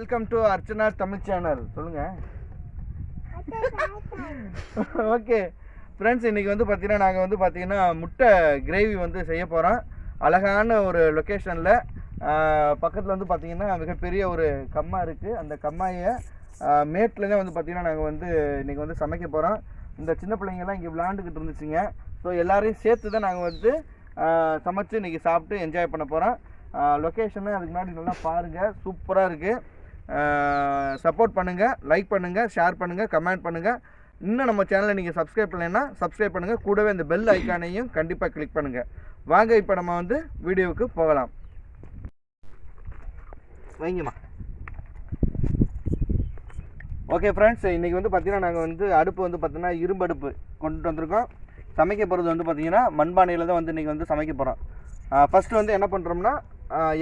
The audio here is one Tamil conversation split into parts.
Welcome to Archana Tamil channel சொல்லுங்க. ஓகே ஃப்ரெண்ட்ஸ் இன்றைக்கி வந்து பார்த்தீங்கன்னா நாங்கள் வந்து பார்த்தீங்கன்னா முட்டை கிரேவி வந்து செய்ய போகிறோம் அழகான ஒரு லொக்கேஷனில் பக்கத்தில் வந்து பார்த்திங்கன்னா மிகப்பெரிய ஒரு கம்மா இருக்குது அந்த கம்மாயை மேட்லேயே வந்து பார்த்திங்கன்னா நாங்கள் வந்து இன்னைக்கு வந்து சமைக்க போகிறோம் இந்த சின்ன பிள்ளைங்கெல்லாம் இங்கே விளாண்டுக்கிட்டு இருந்துச்சுங்க. ஸோ எல்லாரையும் சேர்த்து தான் நாங்கள் வந்து சமைச்சு இன்றைக்கி சாப்பிட்டு என்ஜாய் பண்ண போகிறோம் லொக்கேஷனை அதுக்கு முன்னாடி நல்லா பாருங்கள் சூப்பராக இருக்குது சப்போர்ட் பண்ணுங்கள் லைக் பண்ணுங்கள் ஷேர் பண்ணுங்கள் கமெண்ட் பண்ணுங்கள் இன்னும் நம்ம சேனலை நீங்கள் சப்ஸ்கிரைப் பண்ணலைன்னா சப்ஸ்கிரைப் பண்ணுங்கள் கூடவே இந்த பெல் ஐக்கானையும் கண்டிப்பாக கிளிக் பண்ணுங்கள் வாங்க இப்போ நம்ம வந்து வீடியோவுக்கு போகலாம். வைங்கம்மா. ஓகே ஃப்ரெண்ட்ஸ் இன்றைக்கி வந்து பார்த்திங்கன்னா நாங்கள் வந்து அடுப்பு வந்து பார்த்திங்கன்னா இரும்பு அடுப்பு கொண்டுட்டு வந்திருக்கோம். சமைக்க போகிறது வந்து பார்த்திங்கன்னா மண்பானையில் தான் வந்து இன்றைக்கி வந்து சமைக்க போகிறோம் ஃபஸ்ட்டு வந்து என்ன பண்ணுறோம்னா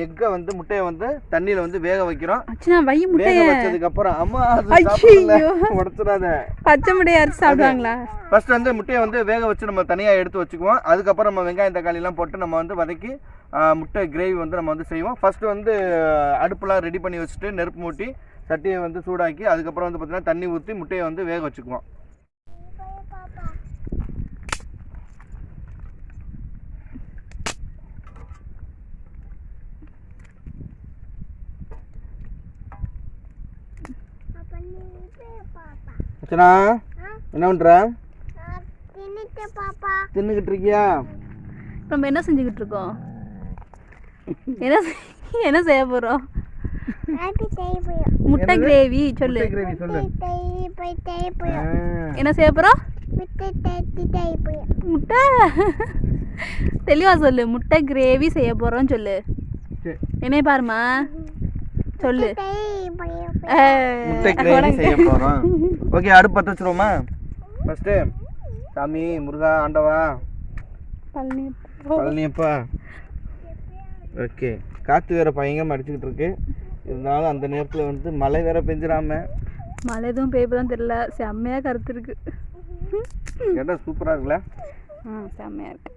எக்கை வந்து முட்டையை வந்து தண்ணியில் வந்து வேக வைக்கிறோம். அச்சனா வை வேக முட்டைய. வச்சதுக்கு அப்புறம் அம்மா அது. சாப்பிடல. பச்சை முட்டைய அரைச்சு சாப்பிடுவாங்களா? ஃபர்ஸ்ட் வந்து முட்டையை வந்து வேக வச்சு நம்ம தனியாக எடுத்து வச்சுக்குவோம். அதுக்கப்புறம் நம்ம வெங்காயம் தக்காளி எல்லாம் போட்டு நம்ம வந்து வதக்கி முட்டை கிரேவி வந்து நம்ம வந்து செய்வோம். ஃபர்ஸ்ட் வந்து அடுப்புலாம் ரெடி பண்ணி வச்சுட்டு நெருப்பு மூட்டி சட்டியை வந்து சூடாக்கி அதுக்கப்புறம் வந்து பார்த்தீங்கன்னா தண்ணி ஊற்றி முட்டையை வந்து வேக வச்சுக்குவோம். அச்சனா என்ன பண்ணுற தின்னுக்கிட்டு இருக்கியா நம்ம என்ன செஞ்சுக்கிட்டு இருக்கோம் என்ன என்ன செய்ய போறோம்? முட்டை? கிரேவி சொல்லு. என்ன செய்ய போறோம்? முட்டை. தெளிவா சொல்லு முட்டை கிரேவி செய்ய போறோம் சொல்லு. என்னைய பாருமா சொல்லு. முட்டை கிரேவி செய்ய போகிறோம் ஓகே அடுப்பு பற்ற வச்சுருவோமா? ஃபஸ்ட்டு சாமி முருகா ஆண்டவா. பழனி பழனியப்பா. ஓகே. காற்று வேற பயங்கரமாக அடிச்சுக்கிட்டு இருக்கு. இருந்தாலும் அந்த நேரத்தில் வந்து மழை வேற பெஞ்சிடாம மழை எதுவும் பெய்யதான் தெரியல. செம்மையா கருத்து இருக்கு. இடம் சூப்பராக இருக்குல்ல? ஆ செம்மையா இருக்கு.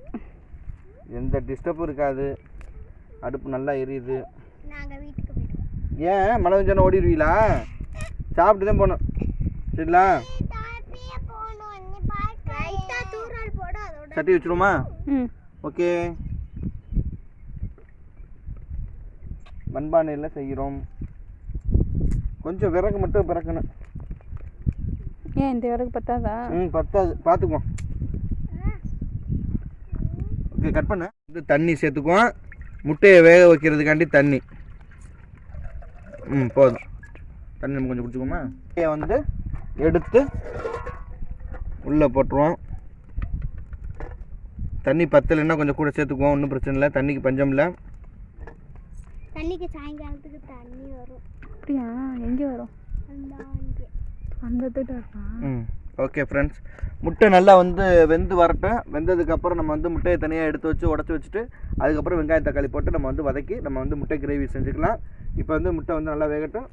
எந்த டிஸ்டர்பும் இருக்காது. அடுப்பு நல்லா எரியுது. ஏன்? மழை பெஞ்சோன்னு ஓடிடுவீங்களா சாப்பிட்டு தான் போகணும் சரிங்களா சட்டி வச்சிருவோமா? ம். ஓகே. மண்பானையில் செய்கிறோம். கொஞ்சம் விறகு மட்டும் பிறக்கணும். ஏன் இந்த வரைக்கும் பத்தாதா? ம் பத்தாது. பார்த்துக்குவோம் ஓகே கட் பண்ண. தண்ணி சேர்த்துக்குவோம். முட்டையை வேக வைக்கிறதுக்காண்டி தண்ணி. ம் போதும். தண்ணி நம்ம கொஞ்சம் குடிச்சுக்கோமா? முட்டையை வந்து எடுத்து உள்ளே போட்டுருவோம். தண்ணி பத்தலைன்னா கொஞ்சம் கூட சேர்த்துக்குவோம் ஒன்றும் பிரச்சனை இல்லை. தண்ணிக்கு பஞ்சம் இல்லை. தண்ணிக்கு சாயங்காலத்துக்கு தண்ணி வரும். அப்படியா? எங்கே வரும்? அந்த ம் ஓகே ஃப்ரெண்ட்ஸ். முட்டை நல்லா வந்து வெந்து வரட்டும். வெந்ததுக்கப்புறம் நம்ம வந்து முட்டையை தனியாக எடுத்து வச்சு உடச்சி வச்சுட்டு அதுக்கப்புறம் வெங்காயம் தக்காளி போட்டு நம்ம வந்து வதக்கி நம்ம வந்து முட்டை கிரேவி செஞ்சுக்கலாம். இப்போ வந்து முட்டை வந்து நல்லா வேகட்டும்.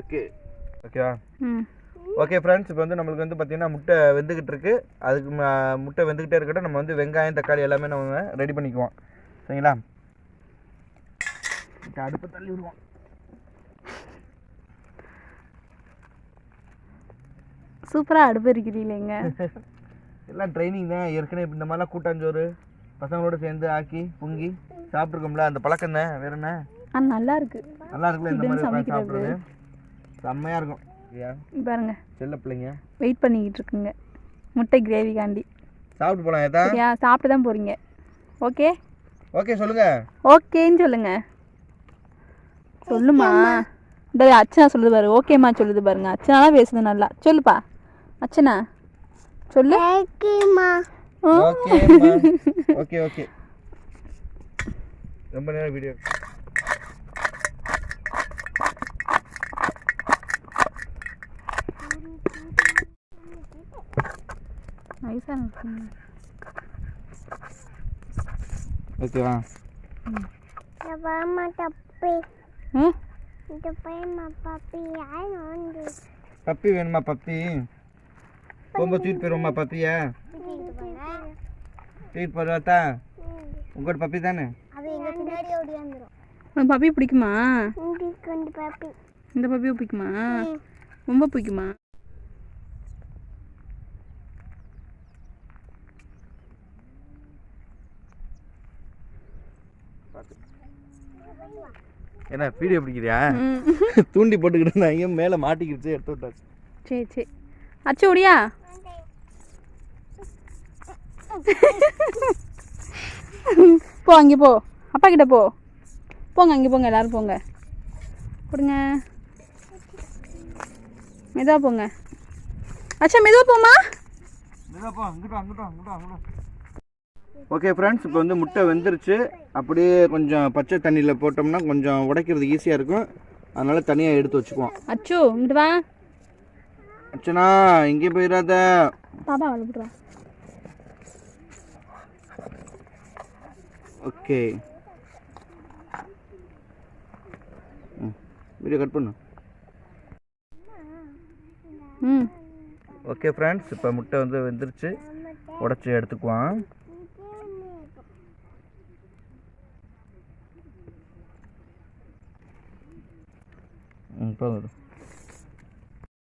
ஓகே ஓகேவா ஓகே ஃப்ரெண்ட்ஸ் இப்போ வந்து நம்மளுக்கு வந்து பார்த்திங்கன்னா முட்டை வெந்துக்கிட்டு இருக்கு. அதுக்கு முட்டை வெந்துக்கிட்டே இருக்கட்டும் நம்ம வந்து வெங்காயம் தக்காளி எல்லாமே நம்ம ரெடி பண்ணிக்குவோம். சரிங்களா? அடுப்பு தள்ளி விடுவோம். சூப்பராக அடுப்பு இருக்கிறீங்களேங்க எல்லாம் ட்ரைனிங் தான் ஏற்கனவே இப்ப இந்த மாதிரிலாம் கூட்டாஞ்சோறு. பசங்களோட சேர்ந்து ஆக்கி பொங்கி சாப்பிட்ருக்கோம்ல அந்த பழக்கம் தான் வேற என்ன? ஆ நல்லா இருக்கு. நல்லா இருக்குல்ல இந்த மாதிரி உட்காந்து சமைக்கிறது. சாப்பிட்றது? செம்மையாக இருக்கும். பாருங்க. செல்ல பிள்ளைங்க. வெயிட் பண்ணிக்கிட்டு இருக்குங்க. முட்டை கிரேவிக்காண்டி சாப்பிட்டு போகலாம் ஏதா சரியா? சாப்பிட்டு தான் போகிறீங்க ஓகே? ஓகே சொல்லுங்க. ஓகேன்னு சொல்லுங்க. சொல்லுமா? இந்த அச்சனா சொல்லுது பாரு. ஓகேம்மா சொல்லுது பாருங்க. அச்சனா தான் பேசுது நல்லா. சொல்லுப்பா. அச்சனா சொல்லு. ஓகேம்மா. ஓகே ஓகே ஓகே ரொம்ப நேரம் வீடியோ நைஸாக இருக்குங்க ஓகேவா இந்த பழமா தப்பி ஆ இந்த பழமா பப்பி யார் வந்து பப்பி வேணுமா பப்பி ரொம்ப தூக்கிட்டு போயிருவோமா பப்பியை தூக்கிட்டு போகிறதா உங்களோட பப்பி தானே? உனக்கு பப்பி பிடிக்குமா? இந்த பப்பியும் பிடிக்குமா? ரொம்ப பிடிக்குமா? என்ன வீடியோ பிடிக்கிறியா. தூண்டி போட்டுக்கிட்டு இருந்தாங்க மேலே மாட்டிக்கிடுச்சு எடுத்து விட்டாச்சு. சரி சரி. அச்சு ஓடியா? போ அங்கே போ. அப்பா கிட்ட போ. போங்க அங்கே போங்க எல்லாரும் போங்க. கொடுங்க. மெதுவா போங்க. அச்சா மெதுவா போமா ஓகே ஃப்ரெண்ட்ஸ் இப்போ வந்து முட்டை வெந்துருச்சு. அப்படியே கொஞ்சம் பச்சை தண்ணியில் போட்டோம்னா கொஞ்சம் உடைக்கிறது ஈஸியாக இருக்கும். அதனால தனியாக எடுத்து வச்சுக்குவோம். அச்சு இங்கிட்டு வா. அச்சனா இங்கே போயிடாத. பாப்பா வளர்ப்புறா ஓகே வீடியோ கட் பண்ணு. ம் ஓகே ஃப்ரெண்ட்ஸ் இப்போ முட்டை வந்து வெந்துருச்சு. உடச்சி எடுத்துக்குவான் போதும்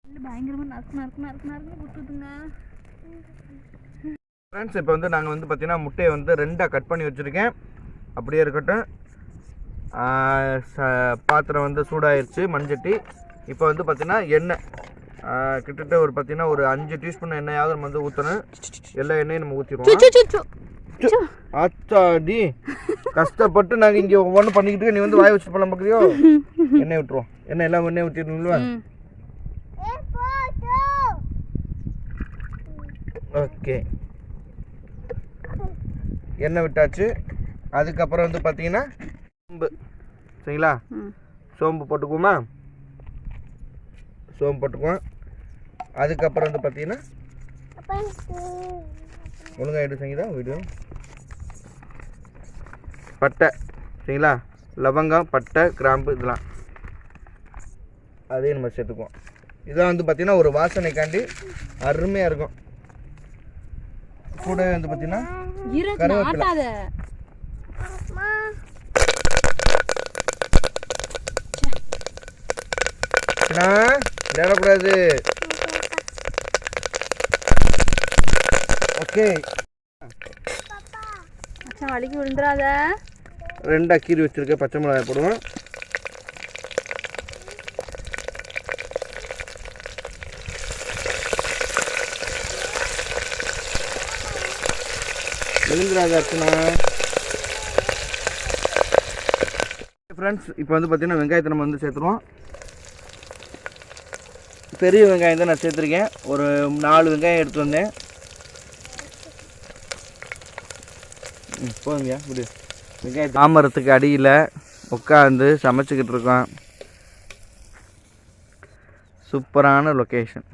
பயங்கரமாக நறுக்கு நறுக்கு நறுக்கு நறுக்கு குத்துதுங்க ஃப்ரெண்ட்ஸ் இப்போ வந்து நாங்கள் வந்து பார்த்தீங்கன்னா முட்டையை வந்து ரெண்டாக கட் பண்ணி வச்சுருக்கேன். அப்படியே இருக்கட்டும். பாத்திரம் வந்து சூடாயிருச்சு மண்சட்டி. இப்போ வந்து பார்த்தீங்கன்னா எண்ணெய். கிட்டத்தட்ட ஒரு பார்த்தீங்கன்னா ஒரு அஞ்சு டீஸ்பூன் எண்ணெயாவது நம்ம வந்து ஊற்றணும் எல்லா எண்ணெயும் நம்ம ஊற்றிடுவோம் ஆச்சாடி கஷ்டப்பட்டு நாங்கள் இங்கே ஒவ்வொன்றும் பண்ணிக்கிட்டு நீ வந்து வாய் வச்சு பழம் பார்க்குறியோ எண்ணெய் விட்டுருவோம் எண்ணெய் எல்லாம் எண்ணெய் ஊற்றிடணும்ல ஓகே. எண்ணெய் விட்டாச்சு. அதுக்கப்புறம் வந்து பார்த்தீங்கன்னா சோம்பு. சரிங்களா? சோம்பு போட்டுக்குவோமா? சோம்பு போட்டுக்குவோம். அதுக்கப்புறம் வந்து பார்த்தீங்கன்னா ஒழுங்கா எடு சங்கீதா வீடியோ பட்டை. சரிங்களா? லவங்கம் பட்டை கிராம்பு இதெல்லாம். அதையும் நம்ம சேர்த்துக்குவோம். இதான் வந்து பார்த்தீங்கன்னா ஒரு வாசனைக்காண்டி அருமையாக இருக்கும். கூட வந்து பார்த்தீங்கன்னா கருவேப்பிலை. விளையாடக்கூடாது. ஓகே. வலிக்கு விழுந்துடாத ரெண்டாக கீறி வச்சிருக்க பச்சை மிளகாய் போடுவோம். விழுந்துடாத அர்ச்சனா. ஃப்ரெண்ட்ஸ் இப்போ வந்து பார்த்தீங்கன்னா வெங்காயத்தை நம்ம வந்து சேர்த்துருவோம். பெரிய வெங்காயம் தான் நான் சேர்த்துருக்கேன். ஒரு நாலு வெங்காயம் எடுத்து வந்தேன். போதுங்கய்யா இப்படி வெங்காயம் தாமரத்துக்கு அடியில் உட்காந்து சமைச்சிக்கிட்டு இருக்கோம். சூப்பரான லொக்கேஷன்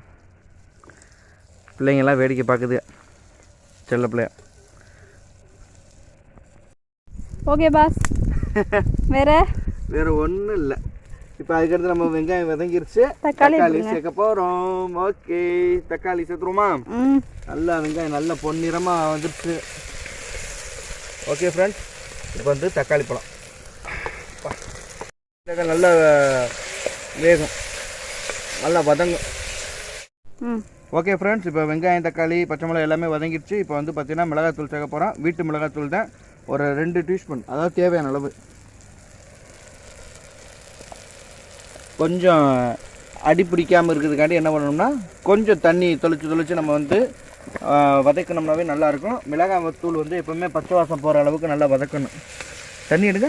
பிள்ளைங்கள்லாம் வேடிக்கை பார்க்குது. செல்ல பிள்ளைய. ஓகே பாஸ் வேற? வேறு ஒன்றும் இல்லை. இப்போ அதுக்கடுத்து நம்ம வெங்காயம் வதங்கிருச்சு. தக்காளி. சேர்க்க போகிறோம் ஓகே தக்காளி சேர்த்துருவோமா? ம். நல்லா வெங்காயம் நல்ல பொன்னிறமாக வந்துருச்சு. ஓகே ஃப்ரெண்ட்ஸ் இப்போ வந்து தக்காளி பழம். தக்காளி நல்லா வேகும். நல்லா வதங்கும். ம். ஓகே ஃப்ரெண்ட்ஸ் இப்போ வெங்காயம் தக்காளி பச்சை மிளகாய் எல்லாமே வதங்கிடுச்சு இப்போ வந்து பார்த்தீங்கன்னா மிளகாத்தூள் சேர்க்க போகிறோம் வீட்டு மிளகாத்தூள் தான். ஒரு ரெண்டு டீஸ்பூன். அதாவது தேவையான அளவு. கொஞ்சம் அடி பிடிக்காமல் இருக்கிறதுக்காண்டி என்ன பண்ணணும்னா கொஞ்சம் தண்ணி தொளிச்சு தொளிச்சு நம்ம வந்து ஆ, வதக்கினோம்னாவே நல்லாயிருக்கும் மிளகாய் தூள் வந்து எப்போவுமே பச்சை வாசம் போகிற அளவுக்கு நல்லா வதக்கணும். தண்ணி எடுங்க.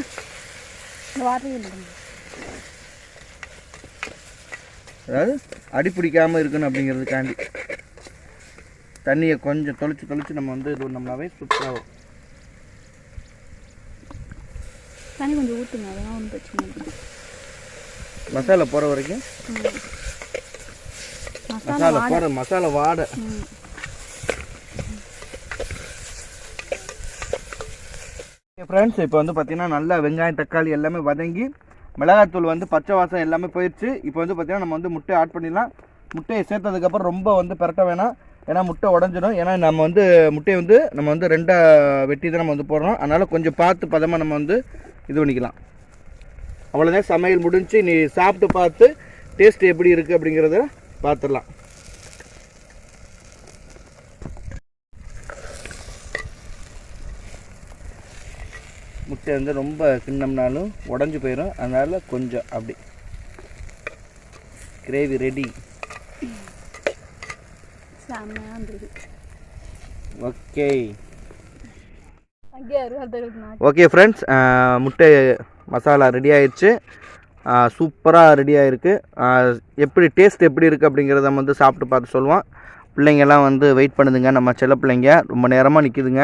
அதாவது அடி பிடிக்காமல் இருக்கணும் அப்படிங்கிறதுக்காண்டி. தண்ணியை கொஞ்சம் தொளிச்சு தொளிச்சு நம்ம வந்து இது பண்ணோம்னாவே சூப்பராக வரும் தண்ணி கொஞ்சம் ஊற்றுங்க அதெல்லாம் ஒன்றும் பிரச்சனை இல்லை. மசாலா போகிற வரைக்கும்? மசாலா போகிற மசாலா வாடை. ஃப்ரெண்ட்ஸ் இப்போ வந்து பார்த்தீங்கன்னா நல்லா வெங்காயம் தக்காளி எல்லாமே வதங்கி மிளகாத்தூள் வந்து பச்சை வாசம் எல்லாமே போயிடுச்சு இப்போ வந்து பார்த்தீங்கன்னா நம்ம வந்து முட்டையை ஆட் பண்ணிடலாம். முட்டையை சேர்த்ததுக்கப்புறம் ரொம்ப வந்து பெரட்ட வேணாம். ஏன்னா முட்டை உடஞ்சிடும். ஏன்னா நம்ம வந்து முட்டையை வந்து நம்ம வந்து ரெண்டாக வெட்டி தான் நம்ம வந்து போடுறோம் அதனால் கொஞ்சம் பார்த்து பதமாக நம்ம வந்து இது பண்ணிக்கலாம். அவ்வளோதான் சமையல் முடிஞ்சு நீ சாப்பிட்டு பார்த்து டேஸ்ட் எப்படி இருக்குது அப்படிங்கிறத பார்த்துடலாம். முட்டை வந்து ரொம்ப கிண்ணம்னாலும் உடஞ்சி போயிடும் அதனால் கொஞ்சம் அப்படி. Gravy ready okay okay friends முட்டை மசாலா ரெடி ஆயிடுச்சு. சூப்பராக ரெடி ஆயிருக்கு. ஆஹ் எப்படி டேஸ்ட் எப்படி இருக்குது அப்படிங்கிறத வந்து சாப்பிட்டு பார்த்து சொல்லுவோம். பிள்ளைங்கெல்லாம் வந்து வெயிட் பண்ணுதுங்க. நம்ம செல்ல பிள்ளைங்க ரொம்ப நேரமாக நிற்கிதுங்க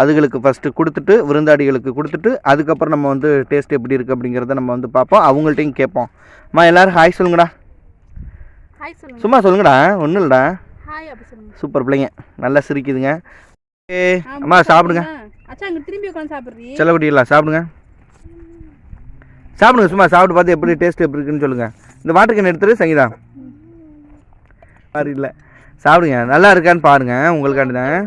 அதுகளுக்கு ஃபஸ்ட்டு கொடுத்துட்டு விருந்தாடிகளுக்கு கொடுத்துட்டு அதுக்கப்புறம் நம்ம வந்து டேஸ்ட் எப்படி இருக்குது அப்படிங்கிறத நம்ம வந்து பார்ப்போம். அவங்கள்ட்டையும் கேட்போம். அம்மா எல்லோரும் ஹாய் சொல்லுங்கடா. சும்மா சொல்லுங்கடா ஒன்றும் இல்லைடா. சூப்பர் பிள்ளைங்க. நல்லா சிரிக்குதுங்க. ஏ அம்மா சாப்பிடுங்க. அச்சா அங்கே திரும்பி உட்காந்து சாப்பிட்றீ? செல்லக்குட்டிலாம் சாப்பிடுங்க. சாப்பிடுங்க சும்மா சாப்பிட்டு பார்த்து எப்படி டேஸ்ட் எப்படி இருக்குன்னு சொல்லுங்கள் இந்த வாட்டர் கேன் எடுத்துரு சங்கீதா. இல்லை. சாப்பிடுங்க நல்லா இருக்கான்னு பாருங்க உங்களுக்காண்டி தான்.